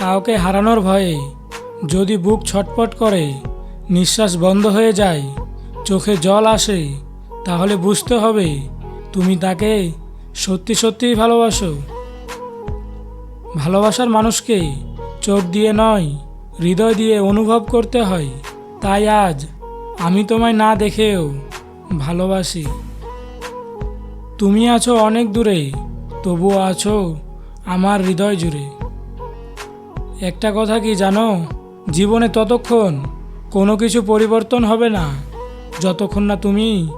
কাউকে হারানোর ভয়ে যদি বুক ছটপট করে, নিঃশ্বাস বন্ধ হয়ে যায়, চোখে জল আসে, তাহলে বুঝতে হবে তুমি তাকে সত্যি সত্যিই ভালোবাসো। ভালোবাসার মানুষকে চোখ দিয়ে নয়, হৃদয় দিয়ে অনুভব করতে হয়। তাই আজ আমি তোমায় না দেখেও ভালোবাসি। তুমি আছো অনেক দূরে, তবুও আছো আমার হৃদয় জুড়ে। একটা কথা কি জানো? জীবনে ততক্ষণ কোনো কিছু পরিবর্তন হবে না। যতক্ষণ না তুমি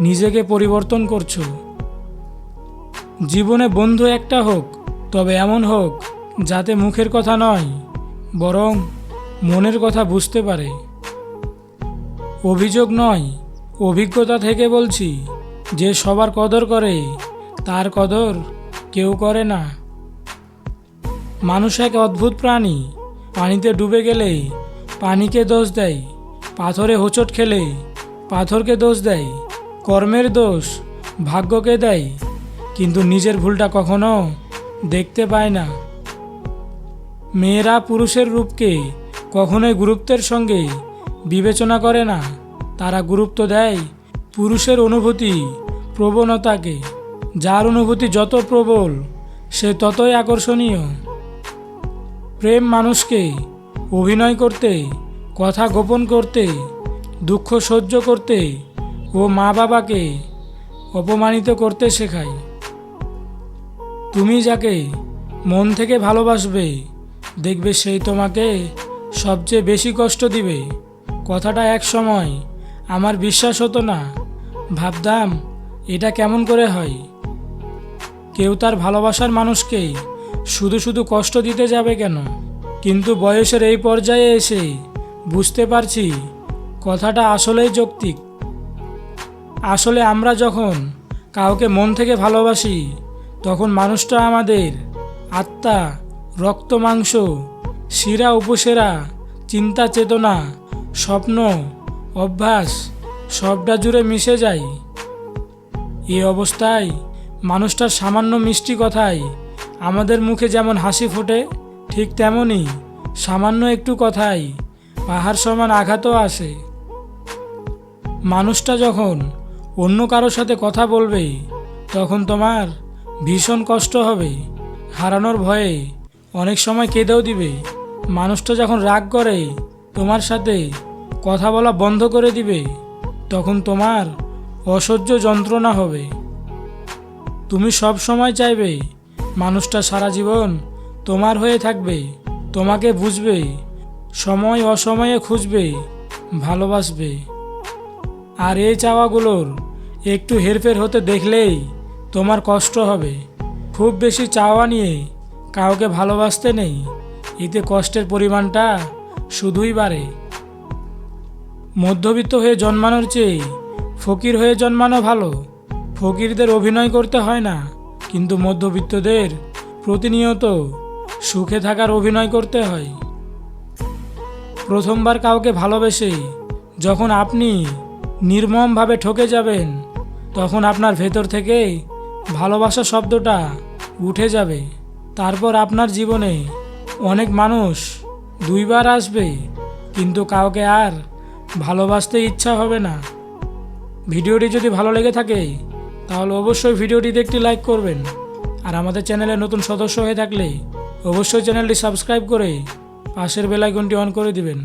নিজেকে পরিবর্তন করছ। জীবনে বন্ধু একটা হোক, তবে এমন হোক যাতে মুখের কথা নয়, বরং মনের কথা বুঝতে পারে। অভিযোগ নয়, অভিজ্ঞতা থেকে বলছি যে সবার কদর করে, তার কদর কেউ করে না। মানুষ এক অদ্ভুত প্রাণী। পানিতে ডুবে গেলে পানিকে দোষ দেয়, পাথরে হোঁচট খেলে পাথরকে দোষ দেয়, কর্মের দোষ ভাগ্যকে দেয়। কিন্তু নিজের ভুলটা কখনো দেখতে পায় না। মেয়েরা পুরুষের রূপকে কখনোই গুরুত্বের সঙ্গে বিবেচনা করে না। তারা গুরুত্ব দেয় পুরুষের অনুভূতি প্রবণতাকে। যার অনুভূতি যত প্রবল, সে ততই আকর্ষণীয়। প্রেম মানুষকে অভিনয় করতে, কথা গোপন করতে, দুঃখ সহ্য করতে ও মা বাবাকে অপমানিত করতে শেখায়। তুমি যাকে মন থেকে ভালোবাসবে, দেখবে সেই তোমাকে সবচেয়ে বেশি কষ্ট দিবে। কথাটা এক সময়, আমার বিশ্বাস হতো না। ভাবতাম এটা কেমন করে হয়? কেউ তার ভালোবাসার মানুষকে শুধু শুধু কষ্ট দিতে যাবে কেন? কিন্তু বয়সের এই পর্যায়ে এসে বুঝতে পারছি কথাটা আসলেই যৌক্তিক। আসলে আমরা যখন কাউকে মন থেকে ভালোবাসি, তখন মানুষটা আমাদের আত্মা, রক্ত, মাংস, শিরা, উপসেরা, চিন্তা, চেতনা, স্বপ্ন, অভ্যাস সবটা জুড়ে মিশে যায়। এই অবস্থায় মানুষটার সামান্য মিষ্টি কথায় আমাদের মুখে যেমন হাসি ফোটে, ঠিক তেমনই সামান্য একটু কথাই পাহাড় সমান আঘাতও আসে। মানুষটা যখন অন্য কারোর সাথে কথা বলবে, তখন তোমার ভীষণ কষ্ট হবে, হারানোর ভয়ে অনেক সময় কেঁদেও দিবে। মানুষটা যখন রাগ করে, তোমার সাথে কথা বলা বন্ধ করে দিবে, তখন তোমার অসহ্য যন্ত্রণা হবে। তুমি সব সময় চাইবে মানুষটা সারা জীবন তোমার হয়ে থাকবে, তোমাকে বুঝবে, সময় অসময়ে খুঁজবে, ভালোবাসবে। আর এই চাওয়াগুলোর একটু হেরফের হতে দেখলেই তোমার কষ্ট হবে। খুব বেশি চাওয়া নিয়ে কাউকে ভালোবাসতে নেই, এতে কষ্টের পরিমাণটা শুধুই বাড়ে। মধ্যবিত্ত হয়ে জন্মানোর চেয়ে ফকির হয়ে জন্মানো ভালো, ফকিরদের অভিনয় করতে হয় না। কিন্তু মধ্যবিত্তদের প্রতিনিয়ত সুখে থাকার অভিনয় করতে হয়। প্রথমবার কাউকে ভালোবেসে যখন আপনি নির্মমভাবে ঠকে যাবেন, তখন আপনার ভেতর থেকে ভালোবাসা শব্দটা উঠে যাবে। তারপর আপনার জীবনে অনেক মানুষ দুইবার আসবে, কিন্তু কাউকে আর ভালোবাসতে ইচ্ছা হবে না। ভিডিওটি যদি ভালো লেগে থাকে তাহলে অবশ্যই ভিডিওটি একটি লাইক করবেন। আর আমাদের চ্যানেলে নতুন সদস্য হয়ে থাকলে অবশ্যই চ্যানেলটি সাবস্ক্রাইব করে পাশের বেলাইকনটি অন করে দিবেন।